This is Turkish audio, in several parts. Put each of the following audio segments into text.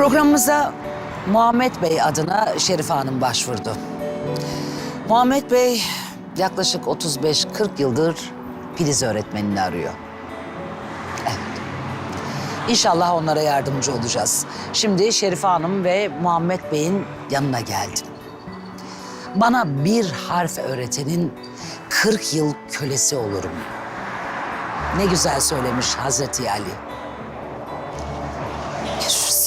Programımıza Muhammed Bey adına Şerife Hanım başvurdu. Muhammed Bey yaklaşık 35-40 yıldır Filiz öğretmenini arıyor. Evet. İnşallah onlara yardımcı olacağız. Şimdi Şerife Hanım ve Muhammed Bey'in yanına geldim. Bana bir harf öğretenin 40 yıl kölesi olurum. Ne güzel söylemiş Hazreti Ali. Görüşürüz.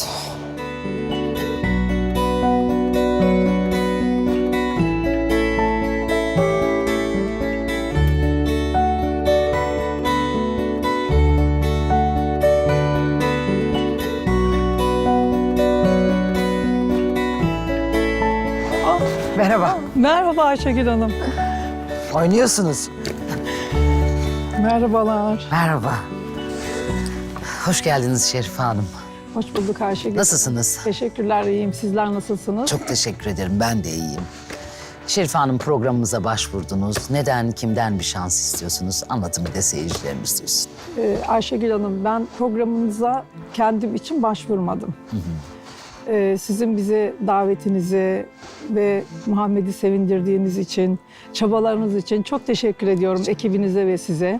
Merhaba. Merhaba Ayşegül Hanım. Oynuyorsunuz. Merhabalar. Merhaba. Hoş geldiniz Şerife Hanım. Hoş bulduk Ayşegül. Nasılsınız? Teşekkürler, iyiyim. Sizler nasılsınız? Çok teşekkür ederim. Ben de iyiyim. Şerife Hanım programımıza başvurdunuz. Neden, kimden bir şans istiyorsunuz? Anlatın bir de seyircilerimiz duysun. Ee, Ayşegül Hanım, ben programınıza kendim için başvurmadım. Ee, sizin bize davetinizi ve Muhammed'i sevindirdiğiniz için, çabalarınız için çok teşekkür ediyorum ekibinize ve size.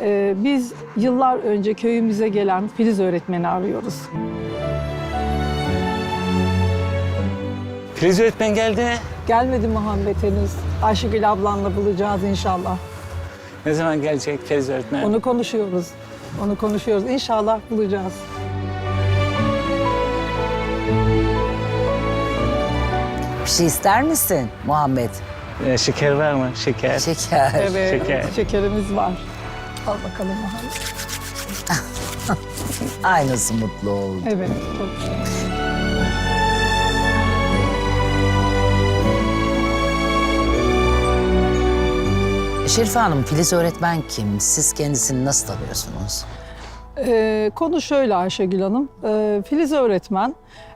Ee, biz yıllar önce köyümüze gelen Filiz öğretmeni arıyoruz. Filiz öğretmen geldi. Gelmedi Muhammed henüz. Ayşegül ablanla bulacağız inşallah. Ne zaman gelecek Filiz öğretmen? Onu konuşuyoruz. Onu konuşuyoruz. İnşallah bulacağız. Şey ister misin Muhammed? Ee, şeker var mı? Şeker. Şeker. Evet, Şeker. şekerimiz var. Al bakalım Muhammed. Aynısı mutlu oldu. Evet, çok güzel. Şerife Hanım, Filiz öğretmen kim? Siz kendisini nasıl tanıyorsunuz? Ee, konu şöyle Ayşegül Hanım. Ee, Filiz öğretmen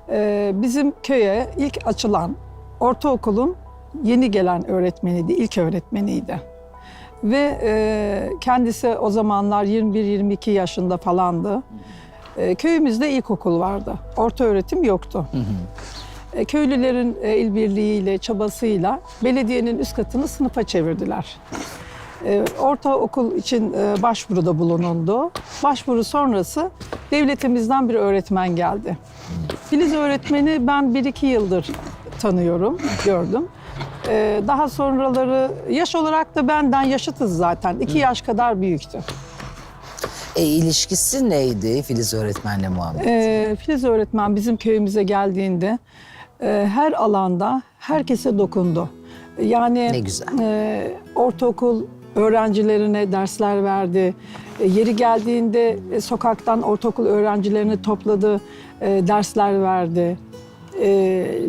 e, bizim köye ilk açılan ortaokulun yeni gelen öğretmeniydi, ilk öğretmeniydi. Ve e, kendisi o zamanlar 21-22 yaşında falandı. E, köyümüzde ilkokul vardı. Orta öğretim yoktu. E, köylülerin e, el birliğiyle, çabasıyla belediyenin üst katını sınıfa çevirdiler. E, ortaokul için e, başvuruda bulunuldu. Başvuru sonrası devletimizden bir öğretmen geldi. Filiz öğretmeni ben 1-2 yıldır tanıyorum, gördüm. E, daha sonraları yaş olarak da benden yaşıtız zaten. 2 yaş kadar büyüktü. E, ilişkisi neydi Filiz öğretmenle Muhammed? E, Filiz öğretmen bizim köyümüze geldiğinde e, her alanda herkese dokundu. Yani Ne güzel. e, ortaokul öğrencilerine dersler verdi. E, yeri geldiğinde e, sokaktan ortaokul öğrencilerini topladı, e, dersler verdi. E,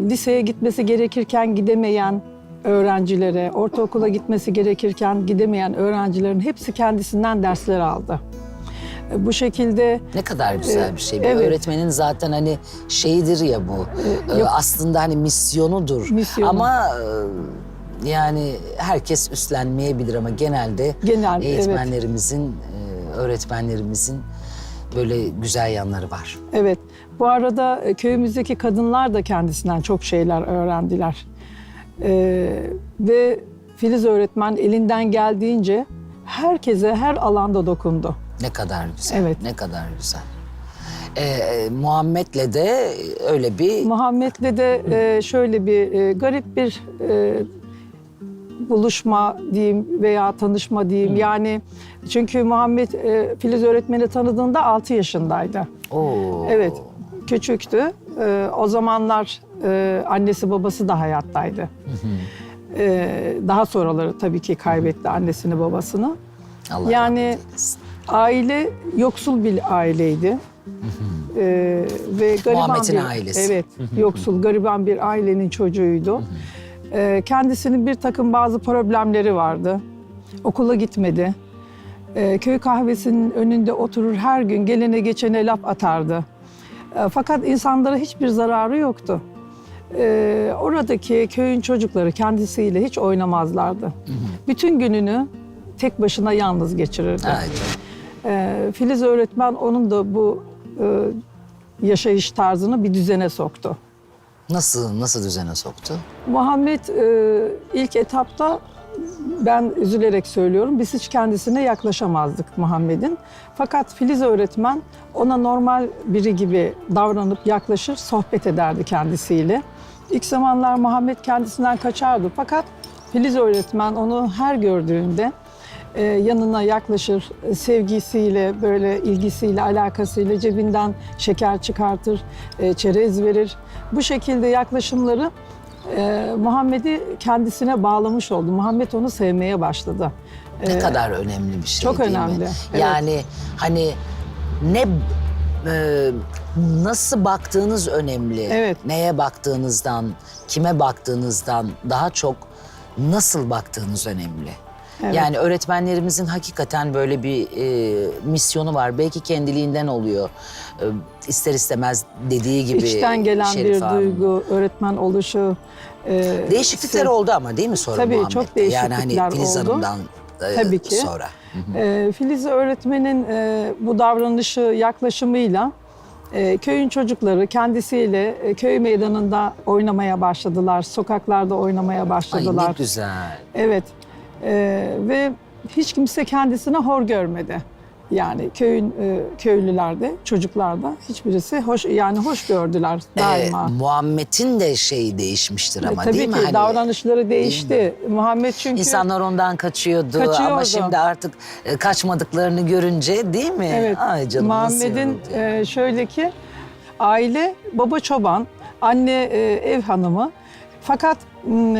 liseye gitmesi gerekirken gidemeyen öğrencilere, ortaokula gitmesi gerekirken gidemeyen öğrencilerin hepsi kendisinden dersler aldı. E, bu şekilde Ne kadar güzel bir şey. Bir evet. öğretmenin zaten hani şeyidir ya bu. e, yok. aslında hani misyonudur. Misyonu. Ama e, yani herkes üstlenmeyebilir ama genelde Genel, evet. eğitmenlerimizin, e, öğretmenlerimizin böyle güzel yanları var. Evet. Bu arada e, köyümüzdeki kadınlar da kendisinden çok şeyler öğrendiler. Ee, ve Filiz öğretmen elinden geldiğince herkese her alanda dokundu. Ne kadar güzel. Evet. Ne kadar güzel. E, e, Muhammed'le de öyle bir Muhammed'le de e, şöyle bir e, garip bir e, buluşma diyeyim veya tanışma diyeyim. Yani çünkü Muhammed e, Filiz öğretmeni tanıdığında 6 yaşındaydı. Oo. Evet, küçüktü. Ee, o zamanlar e, annesi babası da hayattaydı. Ee, daha sonraları tabii ki kaybetti annesini babasını. Allah Yani-. Aile yoksul bir aileydi. Ee, ve gariban Muhammed'in bir, ailesi. Evet, yoksul, gariban bir ailenin çocuğuydu. Ee, kendisinin bir takım bazı problemleri vardı. Okula gitmedi. Ee, köy kahvesinin önünde oturur her gün gelene geçene laf atardı. Ee, fakat insanlara hiçbir zararı yoktu. Oradaki köyün çocukları kendisiyle hiç oynamazlardı. Bütün gününü tek başına yalnız geçirirdi. Ee, Filiz öğretmen onun da bu e, yaşayış tarzını bir düzene soktu. Nasıl nasıl düzene soktu? Muhammed e, ilk etapta ben üzülerek söylüyorum biz hiç kendisine yaklaşamazdık Muhammed'in. Fakat Filiz öğretmen ona normal biri gibi davranıp yaklaşır, sohbet ederdi kendisiyle. İlk zamanlar Muhammed kendisinden kaçardı fakat Filiz öğretmen onu her gördüğünde e, yanına yaklaşır, e, sevgisiyle, böyle ilgisiyle, alakasıyla cebinden şeker çıkartır, e, çerez verir. Bu şekilde yaklaşımları e, Muhammed'i kendisine bağlamış oldu. Muhammed onu sevmeye başladı. Ne E, kadar önemli bir şey çok değil mi? önemli, evet. Yani hani ne e, nasıl baktığınız önemli. Evet. Neye baktığınızdan, kime baktığınızdan daha çok nasıl baktığınız önemli. Evet. Yani öğretmenlerimizin hakikaten böyle bir e, misyonu var. Belki kendiliğinden oluyor. E, ister istemez dediği gibi. İçten gelen Şerife bir Hanım. duygu, öğretmen oluşu. e, Değişiklikler sev- oldu ama değil mi sonra Tabii, Muhammed'de? çok Yani hani değişiklikler Filiz oldu. Hanım'dan e, Tabii ki. sonra. E, Filiz öğretmenin e, bu davranışı, yaklaşımıyla e, köyün çocukları kendisiyle e, köy meydanında oynamaya başladılar. Sokaklarda oynamaya Ay başladılar. ne güzel. Evet. Ee, ve hiç kimse kendisine hor görmedi. Yani köyün e, köylüler de çocuklar da hiçbirisi hoş yani hoş gördüler daima. Ee, Muhammed'in de şeyi değişmiştir ama E, Tabii değil ki mi? Hani davranışları değişti. Muhammed çünkü İnsanlar ondan kaçıyordu ama Kaçıyordu. şimdi artık e, kaçmadıklarını görünce değil mi? Evet. Ay canım Muhammed'in e, şöyle ki aile baba çoban, anne e, ev hanımı. Fakat e,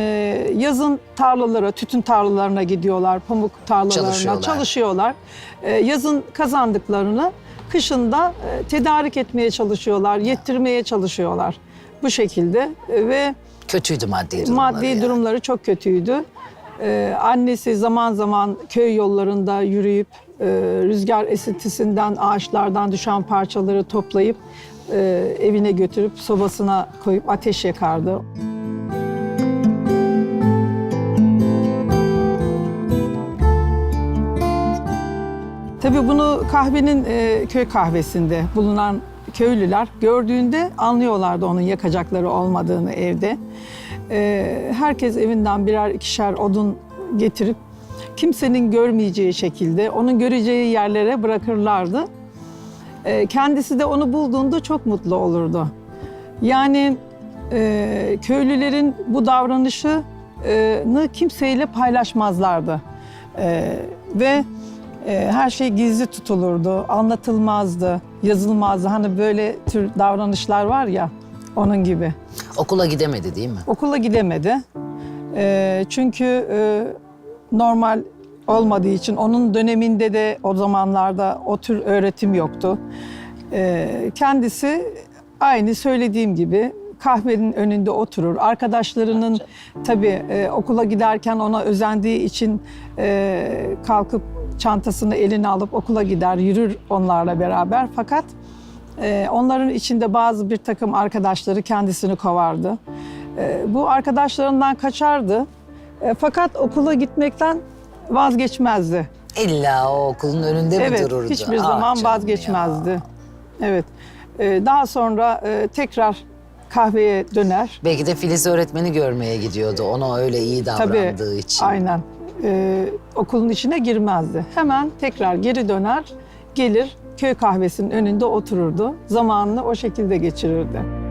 yazın tarlalara, tütün tarlalarına gidiyorlar, pamuk tarlalarına Çalışıyorlar. çalışıyorlar. E, yazın kazandıklarını kışında e, tedarik etmeye çalışıyorlar, yettirmeye çalışıyorlar. Bu şekilde ve Kötüydü maddi durumları. maddi yani. durumları çok kötüydü. Ee, annesi zaman zaman köy yollarında yürüyüp e, rüzgar esintisinden ağaçlardan düşen parçaları toplayıp e, evine götürüp sobasına koyup ateş yakardı. Tabii bunu kahvenin e, köy kahvesinde bulunan köylüler gördüğünde anlıyorlardı onun yakacakları olmadığını evde. E, herkes evinden birer ikişer odun getirip kimsenin görmeyeceği şekilde onun göreceği yerlere bırakırlardı. E, kendisi de onu bulduğunda çok mutlu olurdu. Yani e, köylülerin bu davranışını kimseyle paylaşmazlardı. E, ve her şey gizli tutulurdu, anlatılmazdı, yazılmazdı. Hani böyle tür davranışlar var ya, onun gibi. Okula gidemedi değil mi? Okula gidemedi. E, çünkü e, normal olmadığı için onun döneminde de o zamanlarda o tür öğretim yoktu. E, kendisi aynı söylediğim gibi kahvenin önünde oturur. Arkadaşlarının tabii e, okula giderken ona özendiği için e, kalkıp çantasını eline alıp okula gider, yürür onlarla beraber. Fakat e, onların içinde bazı bir takım arkadaşları kendisini kovardı. E, bu arkadaşlarından kaçardı. E, fakat okula gitmekten vazgeçmezdi. İlla o okulun önünde mi Evet, dururdu? hiçbir Ah zaman canım vazgeçmezdi. ya. Evet. E, daha sonra e, tekrar kahveye döner. Belki de Filiz öğretmeni görmeye gidiyordu. Ona öyle iyi Tabii, davrandığı için. aynen. E, okulun içine girmezdi. Hemen tekrar geri döner, gelir köy kahvesinin önünde otururdu. Zamanını o şekilde geçirirdi.